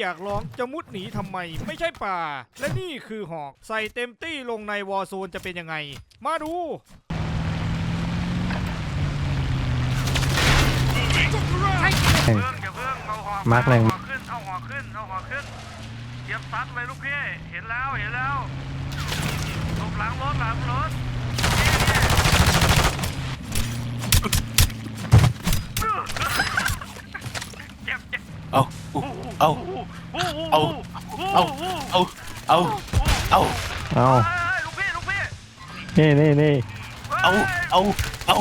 อยากร้องจะมุดหนีทำไม ไม่ใช่ป่า และนี่คือหอกใส่เต็มตี้ลงในวอร์โซนจะเป็นยังไง มาดูเพิ่งอย่าเพิ่งเอาหอกมาร์คหนึ่งเอาหอกขึ้นเอาหอกขึ้นเอาหอกขึ้นเตรียมซัดเลยลูกพี่เห็นแล้วเห็นแล้วหลบหลังรถหลังรถ เอาเอาเอาเอาเอาเอาเอาลูกพี่ลูกพี่นี่นี่นี่เอาเอาเอา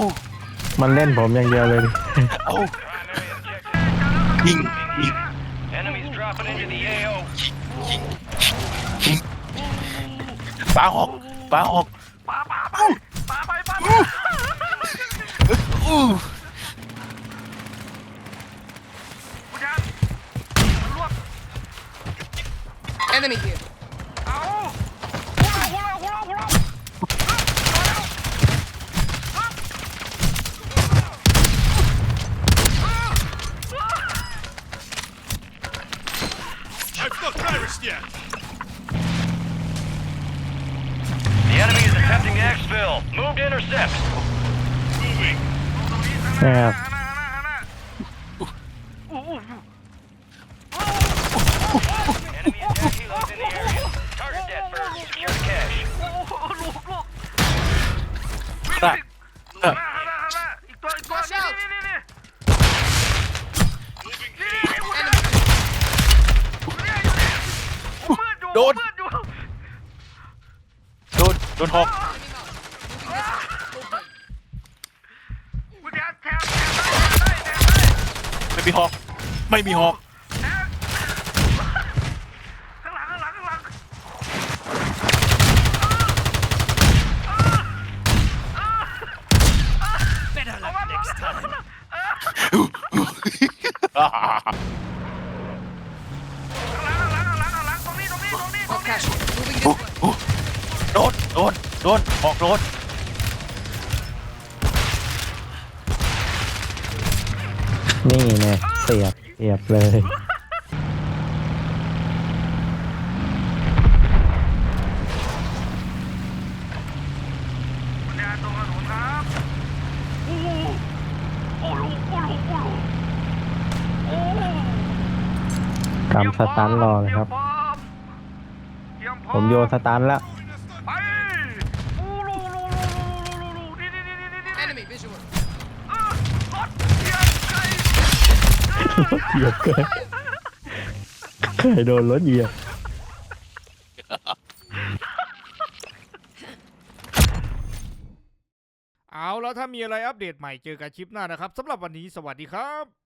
มันเล่นผมอย่างเดียวเลยดิเอายิงยิง Enemies dropping into the AO. ปาหอกปาหอกปาปาไปปาไปปาไปอู้คุณยันมันรวบ Enemy here. เอาหัวเราหัวเราหัวเราหัวเรา The enemy is attempting to exfil. Move to intercept. นะ น่ะน่ะอีกตัวอีกตัวนี่นี่นี่นี่โดนโดนโดนหอกคุณยันแทงแทงได้แทงได้ไม่มีหอกไม่มีหอก แทงข้างหลังข้างหลังข้างหลัง ข้างหลังข้างหลังข้างหลังตรงนี้ตรงนี้ตรงนี้ตรง Oh, นี้ cash. Moving โอ้ this way. โอ้โดน โดน โดนหอกโดน นี่เนี่ยเสียบเสียบเลยคุณยาตรงถนนครับ โอ้โหโอ้โหโอ้โหโอ้โหโอ้โห กำสตันรอเลยครับเตรียมพผร้อมโยนสตันแล้วไปโอ้โหโลโลโลโลโลโลนี่นี่นี่นี่นี่นี่ Enemy visual. เออรถเทียบไกลเหยียบเกินเคยโดนรถเหยียบเอาแล้วถ้ามีอะไรอัปเดตใหม่เจอกันคลิปหน้านะครับสำหรับวันนี้สวัสดีครับ